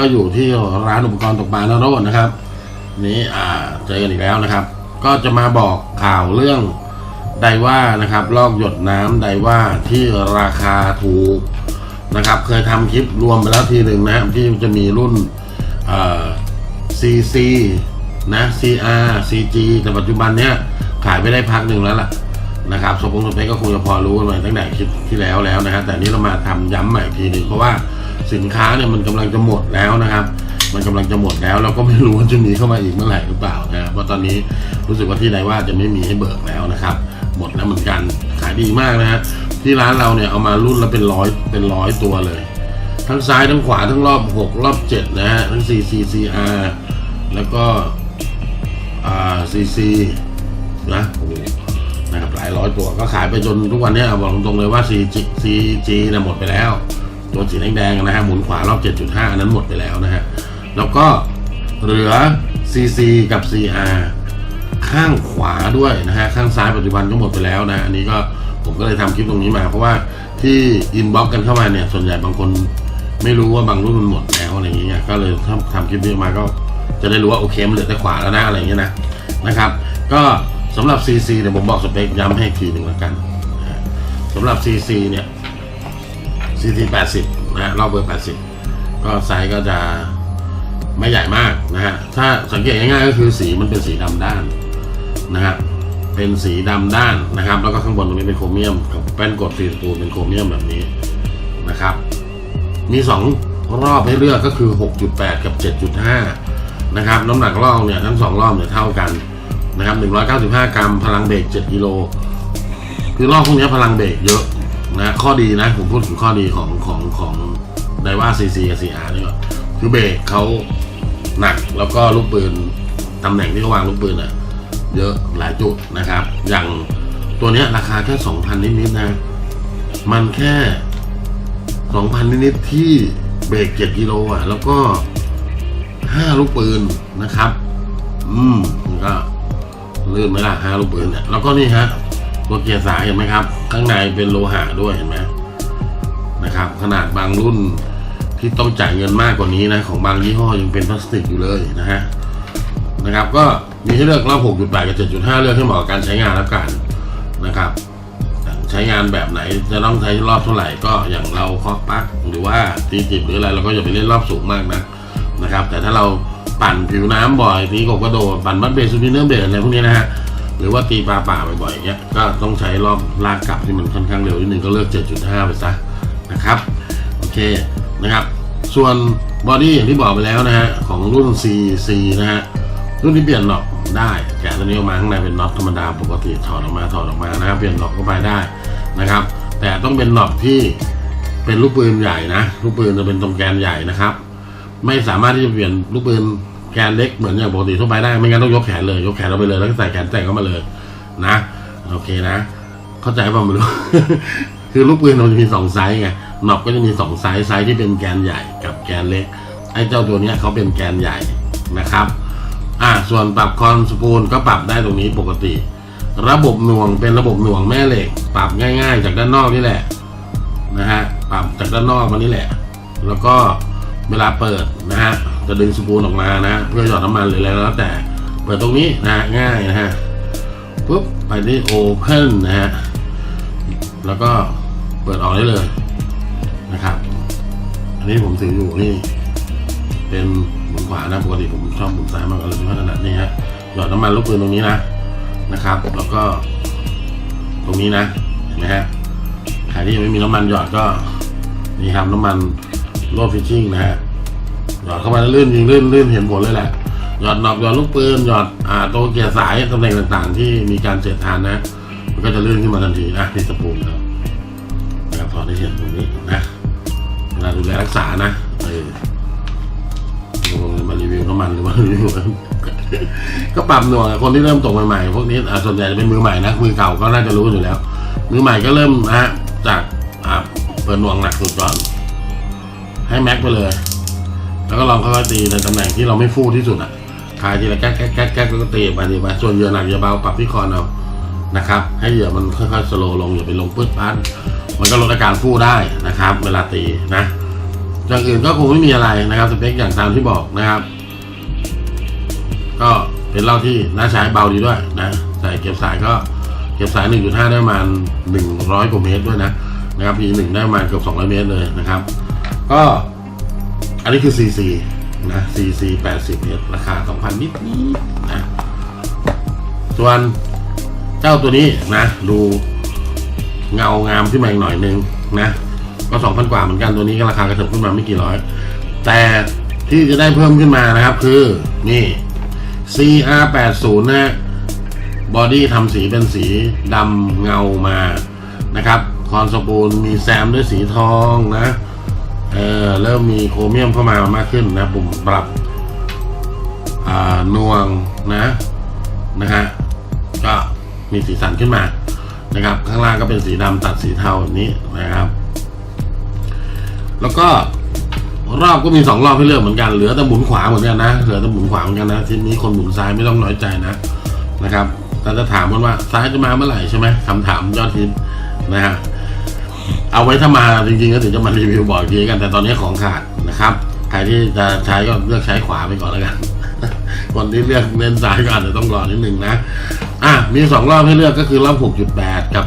ก็อยู่ที่ร้านอุปกรณ์ตกปลานโรดนะครับ นี้อ่าเจอกันอีกแล้วนะครับ ก็จะมาบอกข่าวเรื่องไดว่านะครับ ลอกหยดน้ำไดว่าที่ราคาถูกนะครับ เคยทำคลิปรวมไปแล้วทีหนึ่งนะครับที่จะมีรุ่นเอ่อ CC นะ CR CG แต่ปัจจุบันเนี้ยขายไม่ได้พักหนึ่งแล้วล่ะนะครับสปงสเปคก็คงจะพอรู้กันมาตั้งแต่คลิปที่แล้วแล้วนะฮะแต่นี้เรามาทำย้ำใหม่อีกทีหนึ่งเพราะว่า สินค้าเนี่ยมันกำลังจะหมดแล้วนะครับ มันกำลังจะหมดแล้ว เราก็ไม่รู้ว่าจะมีเข้ามาอีกเมื่อไหร่หรือเปล่านะครับเพราะตอนนี้รู้สึกว่าที่ใดว่าจะไม่มีให้เบิกแล้วนะครับ หมดแล้วเหมือนกันขายดีมากนะฮะที่ร้านเราเนี่ยเอามารุ่นละเป็นร้อยเป็นร้อยตัวเลย ทั้งซ้ายทั้งขวาทั้งรอบหกรอบเจ็ดนะฮะทั้ง CCCR แล้วก็อ่า CC นะโอ้โหนะครับหลายร้อยตัวก็ขายไปจนทุกวันเนี้ยบอกตรงๆเลยว่า CG CG นะหมดไปแล้ว ตัวสีแดงๆนะฮะหมุนขวารอบ 7.5 อันนั้นหมดไปแล้วนะฮะ แล้วก็เหลือ CC กับ CR ข้างขวาด้วยนะฮะ ข้างซ้ายปัจจุบันก็หมดไปแล้วนะ อันนี้ก็ผมก็เลยทำคลิปตรงนี้มา เพราะว่าที่อินบ็อกกันเข้ามาเนี่ย ส่วนใหญ่บางคนไม่รู้ว่าบางรุ่นมันหมดแล้วอะไรอย่างเงี้ยก็เลยทำทำคลิปนี้มาก็จะได้รู้ว่าโอเคมันเหลือแต่ขวาแล้วนะอะไรอย่างเงี้ยนะนะครับ ก็สำหรับ CC เดี๋ยวผมบอกสเปคย้ำให้ทีหนึ่งแล้วกันนะฮะสำหรับ CC เนี่ย CC 80นะฮะรอบเบอร์ 80 ก็ไซส์ก็จะไม่ใหญ่มากนะฮะ ถ้าสังเกตง่ายๆก็คือสีมันเป็นสีดำด้านนะฮะ เป็นสีดำด้านนะครับ แล้วก็ข้างบนตรงนี้เป็นโครเมียมกับแป้นกดสีสปูนเป็นโครเมียมแบบนี้นะครับ มีสองรอบให้เลือกก็คือ 6.8 กับ 7.5 นะครับ น้ำหนักรอบเนี่ยทั้งสองรอบเนี่ยเท่ากันนะครับ 195 กรัม พลังเบรก7กิโล คือรอบพวกนี้พลังเบรกเยอะ นะข้อดีนะ ผมพูดถึงข้อดีของของของไดว่าซีซีกับซีอาร์นี่ก่อนคือเบรกเขาหนักแล้วก็ลูกปืนตำแหน่งที่เขาวางลูกปืนอะเยอะหลายจุดนะครับ อย่างตัวเนี้ยราคาแค่สองพันนิดๆนะ มันแค่สองพันนิดๆที่เบรกเจ็ดกิโลอะ แล้วก็ห้าลูกปืนนะครับ อืมก็ลื่นไหมล่ะห้าลูกปืนเนี่ยแล้วก็นี่ฮะ ตัวเกียร์สายเห็นไหมครับ ข้างในเป็นโลหะด้วยเห็นไหมนะครับ ขนาดบางรุ่นที่ต้องจ่ายเงินมากกว่านี้นะของบางยี่ห้อยังเป็นพลาสติกอยู่เลยนะฮะนะครับ ก็มีให้เลือกรอบ6.8 กับ 7.5 เลือกให้เหมาะกับการใช้งานแล้วกันนะครับ ใช้งานแบบไหนจะต้องใช้รอบเท่าไหร่ก็อย่างเราเคาะปลั๊กหรือว่าตีจิบหรืออะไรเราก็อย่าไปเล่นรอบสูงมากนะนะครับ แต่ถ้าเราปั่นผิวน้ำบ่อยตีกบกระโดดปั่นบัตเบสซูมิเนอร์เบสอะไรพวกนี้นะฮะ หรือว่าตีปลาป่าบ่อยๆอย่างเงี้ยก็ต้องใช้รอบลากกลับที่มันค่อนข้างเร็วนิดนึงก็เลือก 7.5 ไปซะนะครับโอเคนะครับ ส่วนบอดี้อย่างที่บอกไปแล้วนะฮะของรุ่น CC นะฮะรุ่นที่เปลี่ยนน็อตได้แกะตัวนี้ออกมาข้างในเป็นน็อตธรรมดาปกติถอดออกมาถอดออกมานะครับเปลี่ยนน็อตเข้าไปได้นะครับ แต่ต้องเป็นน็อตที่เป็นลูกปืนใหญ่นะลูกปืนจะเป็นตรงแกนใหญ่นะครับ ไม่สามารถที่จะเปลี่ยนลูกปืน แกนเล็กเหมือนอย่างปกติทั่วไปได้ ไม่งั้นต้องยกแขนเลย ยกแขนเราไปเลย แล้วก็ใส่แขนแต่งเข้ามาเลย นะ โอเคนะ เข้าใจป่ะไม่รู้ คือลูกปืนมันจะมีสองไซส์ไงหนอบก็จะมีสองไซส์ ไซส์ที่เป็นแกนใหญ่กับแกนเล็ก ไอ้เจ้าตัวเนี้ยเขาเป็นแกนใหญ่นะครับ อ่า ส่วนปรับคอนสปูลก็ปรับได้ตรงนี้ปกติ ระบบหน่วงเป็นระบบหน่วงแม่เหล็ก ปรับง่าย ๆ จากด้านนอกนี่แหละ นะฮะ ปรับจากด้านนอกมานี่แหละ แล้วก็เวลาเปิดนะฮะ จะดึงสปูลออกมานะ เพื่อหยอดน้ำมันหรืออะไรแล้วแต่ เปิดตรงนี้นะง่ายนะฮะปุ๊บไปที่ Open นะฮะ แล้วก็เปิดออกได้เลยนะครับ อันนี้ผมถืออยู่นี่ เป็นหมุนขวานะปกติผมชอบหมุนซ้ายมากกว่าเลยไม่ถนัดนี่ฮะหยอดน้ำมันลูกปืนตรงนี้นะนะครับ แล้วก็ ตรงนี้นะเห็นไหมฮะใครที่ยังไม่มีน้ำมันหยอดก็นี่ครับน้ำมันโลดฟิชชิ่งนะฮะ หยอดเข้าไปแล้วลื่นยิงลื่นลื่นเห็นผลเลยแหละ หยอดหนอกหยอดลูกปืนหยอดอ่าตัวเกียร์สายตำแหน่งต่างๆ ที่มีการเสียดทานนะ มันก็จะลื่นขึ้นมาทันทีนะนี่สปูนแล้วนะครับพอได้เห็นตรงนี้นะเวลาดูแลรักษานะเออมารีวิวน้ำมันหรือว่ารีวิวก็ปรับหน่วยคนที่เริ่มตกใหม่ๆพวกนี้อ่าส่วนใหญ่จะเป็นมือใหม่นะมือเก่าก็น่าจะรู้อยู่แล้ว มือใหม่ก็เริ่มนะฮะจากเปิดหน่วงหนักสุดก่อนให้แม็กไปเลย แล้วก็ลองค่อยๆตีในตำแหน่งที่เราไม่ฟู่ที่สุดอะคลายทีละแก๊กแก๊กแก๊กแก๊กแล้วก็ตีไปตีไปส่วนเหยื่อหนักเหยื่อเบาปรับที่คอนเอานะครับ ให้เหยื่อมันค่อยๆสโลลงอย่าไปลงปื๊ดปัดมันก็ลดอาการฟู่ได้นะครับ เวลาตีนะอเคอย่างอื่นก็คงไม่มีอะไรนะครับสเปคอย่างตามที่บอกนะครับ ก็เป็นเหล้าที่น่าใช้เบาดีด้วยนะใส่เก็บสายก็เก็บสาย 1.5 ได้ประมาณ 100 กว่าเมตรด้วยนะนะครับ P1 ได้ประมาณเกือบ200 เมตรเลยนะครับ ก็ อันนี้คือ CC นะ CC 80เมตรราคา 2,000 นิดนิดนะส่วนเจ้าตัวนี้นะ ดูเงางามขึ้นมาอีกหน่อยนึงนะ ก็ 2,000 กว่าเหมือนกันตัวนี้ก็ราคากระเถิบขึ้นมาไม่กี่ร้อย แต่ที่จะได้เพิ่มขึ้นมานะครับคือนี่ CR80 นะบอดี้ทำสีเป็นสีดำเงามานะครับคอนโซปูลมีแซมด้วยสีทองนะ เออเริ่มมีโครเมียมเข้ามามากขึ้นนะปุ่มปรับอ่านวงนะนะฮะก็มีสีสันขึ้นมานะครับ ข้างล่างก็เป็นสีดำตัดสีเทาแบบนี้นะครับ แล้วก็รอบก็มีสองรอบให้เลือกเหมือนกันเหลือแต่หมุนขวาเหมือนกันนะเหลือแต่หมุนขวาเหมือนกันนะทีนี้คนหมุนซ้ายไม่ต้องน้อยใจนะนะครับแต่จะถามมันว่าซ้ายจะมาเมื่อไหร่ใช่ไหมคำถามยอดฮิตนะฮะ เอาไว้ถ้ามาจริงๆก็ถึงจะมารีวิวบอกอีกทีกัน แต่ตอนนี้ของขาดนะครับ ใครที่จะใช้ก็เลือกใช้ขวาไปก่อนแล้วกัน คนที่เลือกเน้นซ้ายก็อาจจะต้องรอนิดนึงนะอะมีสองรอบให้เลือกก็คือรอบ 6.8 กับ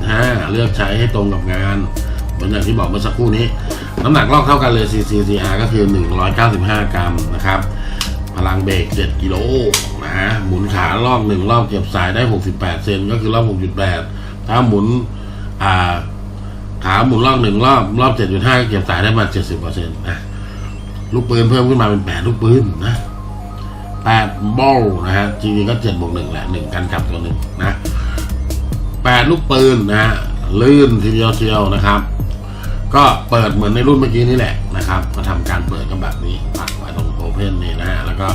7.5 เลือกใช้ให้ตรงกับงานเหมือนอย่างที่บอกเมื่อสักครู่นี้ น้ำหนักรอบเท่ากันเลย CCCR ก็คือ 195 กรัมนะครับ พลังเบรก 7 กิโลนะฮะหมุนขารอบหนึ่งรอบเก็บสายได้ 68 เซนก็คือรอบ 6.8 ถ้าหมุนอ่า ขาหมุนรอบหนึ่งรอบรอบ7.5ก็เก็บสายได้มา70เปอร์เซ็นต์นะลูกปืนเพิ่มขึ้นมาเป็น8ลูกปืนนะแปดบอลนะฮะจริงๆก็เจ็ดบวกหนึ่งแหละหนึ่งกันกลับตัวหนึ่งนะแปดลูกปืนนะฮะลื่นทีเดียวเชียวนะครับ ก็เปิดเหมือนในรุ่นเมื่อกี้นี่แหละนะครับก็ทำการเปิดกันแบบนี้ปักไว้ตรงโอเพนนี่นะฮะแล้วก็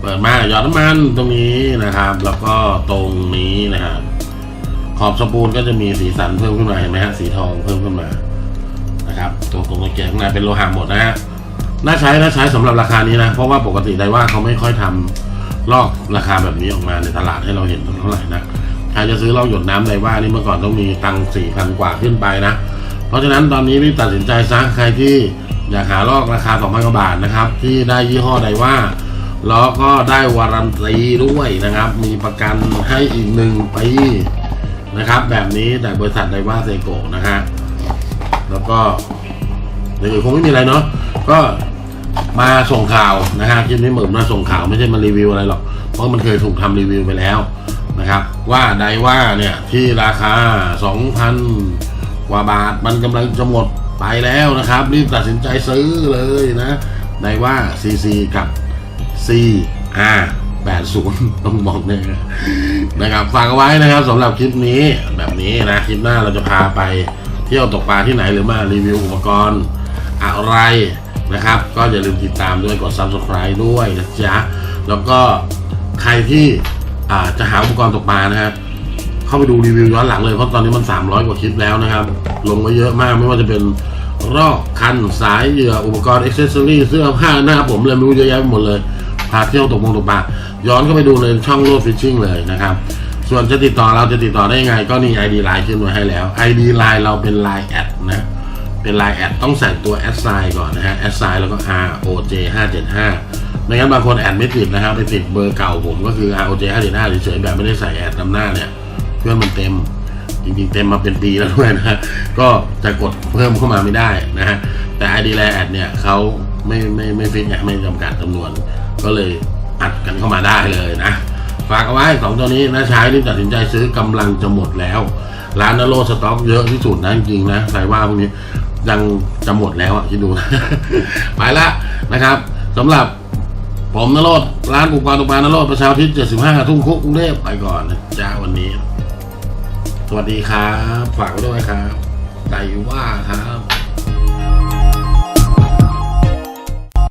เปิดมาหยอดน้ำมันตรงนี้นะครับ แล้วก็ตรงนี้นะครับ ขอบสปูนก็จะมีสีสันเพิ่มขึ้นมาเห็นไหมฮะสีทองเพิ่มขึ้นมานะครับตรงตรงตะเกียงข้างในเป็นโลหะหมดนะฮะน่าใช้น่าใช้สำหรับราคานี้นะ เพราะว่าปกติไดว่าเขาไม่ค่อยทำลอกราคาแบบนี้ออกมาในตลาดให้เราเห็นเท่าไหร่นะใครจะซื้อเหล้าหยดน้ำไดว่านี่เมื่อก่อนต้องมีตังสี่พันกว่าขึ้นไปนะ เพราะฉะนั้นตอนนี้รีบตัดสินใจซะใครที่อยากหาลอกราคา2 0 0 0กว่าบาทนะครับ ที่ได้ยี่ห้อไดว่าแล้วก็ได้วารันตีด้วยนะครับ มีประกันให้อีกหนึ่งปี นะครับ แบบนี้แต่บริษัทไดว่าเซโกะนะฮะแล้วก็อย่างอื่นคงไม่มีอะไรเนาะก็มาส่งข่าวนะฮะคลิปนี้เหมือนมาส่งข่าวไม่ใช่มารีวิวอะไรหรอก เพราะมันเคยถูกทำรีวิวไปแล้วนะครับ ว่าไดว่าเนี่ยที่ราคา 2,000 กว่าบาทมันกำลังจะหมดไปแล้วนะครับ รีบตัดสินใจซื้อเลยนะไดว่า CC กับ CR 80 ต้องบอกเนี่ยนะครับฝากเอาไว้นะครับสำหรับคลิปนี้แบบนี้นะคลิปหน้าเราจะพาไปเที่ยวตกปลาที่ไหนหรือมารีวิวอุปกรณ์อะไรนะครับ ก็อย่าลืมติดตามด้วยกด subscribe ด้วยนะจ๊ะแล้วก็ใครที่จะหาอุปกรณ์ตกปลานะครับเข้าไปดูรีวิวย้อนหลังเลยเพราะตอนนี้มัน 300 กว่าคลิปแล้วนะครับ ลงไว้เยอะมากไม่ว่าจะเป็นรอกคันสายเหยื่ออุปกรณ์อ็อกเซสซอรี่เสื้อผ้าหน้าผมเลยไม่รู้เยอะแยะไปหมดเลย พาเที่ยวตกมงตกปลาย้อนเข้าไปดูในช่องโลดฟิชชิ่งเลยนะครับส่วนจะติดต่อเราจะติดต่อได้ยังไงก็นี่ ID Line ขึ้นไว้ให้แล้ว ID Line เราเป็น Line แอดนะเป็น Line แอดต้องใส่ตัวแอดไซน์ก่อนนะฮะแอดไซน์แล้วก็ R O J 5 7 5ไม่งั้นบางคนแอดไม่ติดนะครับไปติดเบอร์เก่าผมก็คือ R O J 5 7 5เฉยๆแบบไม่ได้ใส่แอดนำหน้าเนี่ยเพื่อนมันเต็มจริงๆเต็มมาเป็นปีแล้วด้วยนะฮะก็จะกดเพิ่มเข้ามาไม่ได้นะฮะแต่ ID ไลน์แอดเนี่ยเขาไม่ไม่ไม่ฟิกไม่จำกัดจำนวน ก็เลยอัดกันเข้ามาได้เลยนะ ฝากเอาไว้สองตัวนี้นะใช้รีบตัดสินใจซื้อกำลังจะหมดแล้ว ร้านนโรสต็อกเยอะที่สุดนะจริงนะใครว่าพวกนี้ยังจะหมดแล้วอะคิดดู ไปละนะครับสำหรับผมนโรดร้านปุกปลาตุกปลานโรดประชาธิป75ทุ่งคุกกรุงเทพไปก่อนนะจ้าวันนี้ สวัสดีครับ ฝากไว้ด้วยครับไดว่าครับ